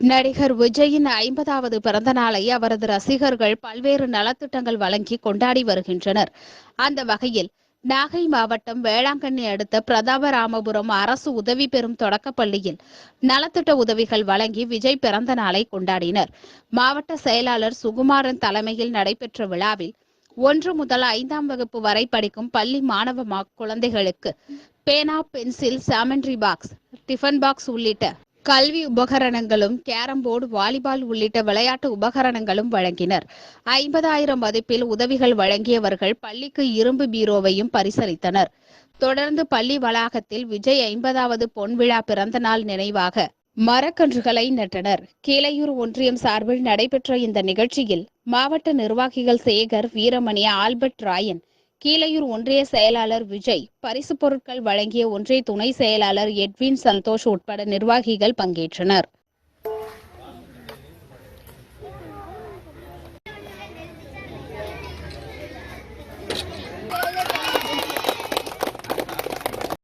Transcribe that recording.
நடிகர் விஜயின் ஐம்பதாவது பிறந்த நாளை அவரது ரசிகர்கள் பல்வேறு நலத்திட்டங்கள் வழங்கி கொண்டாடி வருகின்றனர். அந்த வகையில் நாகை மாவட்டம் வேளாங்கண்ணி அடுத்த பிரதாபராமபுரம் அரசு உதவி பெறும் தொடக்கப் பள்ளியில் நலத்திட்ட உதவிகள் வழங்கி விஜய் பிறந்த நாளை கொண்டாடினர். மாவட்ட செயலாளர் சுகுமாரன் தலைமையில் நடைபெற்ற விழாவில் ஒன்று முதல் ஐந்தாம் வகுப்பு வரை படிக்கும் பள்ளி மாணவ மா- குழந்தைகளுக்கு பேனா பென்சில் சாமண்ட்ரி பாக்ஸ் டிஃபன் பாக்ஸ் உள்ளிட்ட கல்வி உபகரணங்களும் கேரம் போர்டு வாலிபால் உள்ளிட்ட விளையாட்டு உபகரணங்களும் வழங்கினர். ஐம்பதாயிரம் மதிப்பில் உதவிகள் வழங்கியவர்கள் பள்ளிக்கு இரும்பு பீரோவையும் பரிசளித்தனர். தொடர்ந்து பள்ளி வளாகத்தில் விஜய் ஐம்பதாவது பொன்விழா பிறந்த நாள் நினைவாக மரக்கன்றுகளை நட்டனர். கீழையூர் ஒன்றியம் சார்பில் நடைபெற்ற இந்த நிகழ்ச்சியில் மாவட்ட நிர்வாகிகள் சேகர் வீரமணி ஆல்பர்ட் ராயன் கீழையூர் ஒன்றிய செயலாளர் விஜய் பரிசுப் பொருட்கள் வழங்கிய ஒன்றிய துணை செயலாளர் எட்வின் சந்தோஷ் உட்பட நிர்வாகிகள் பங்கேற்றனர்.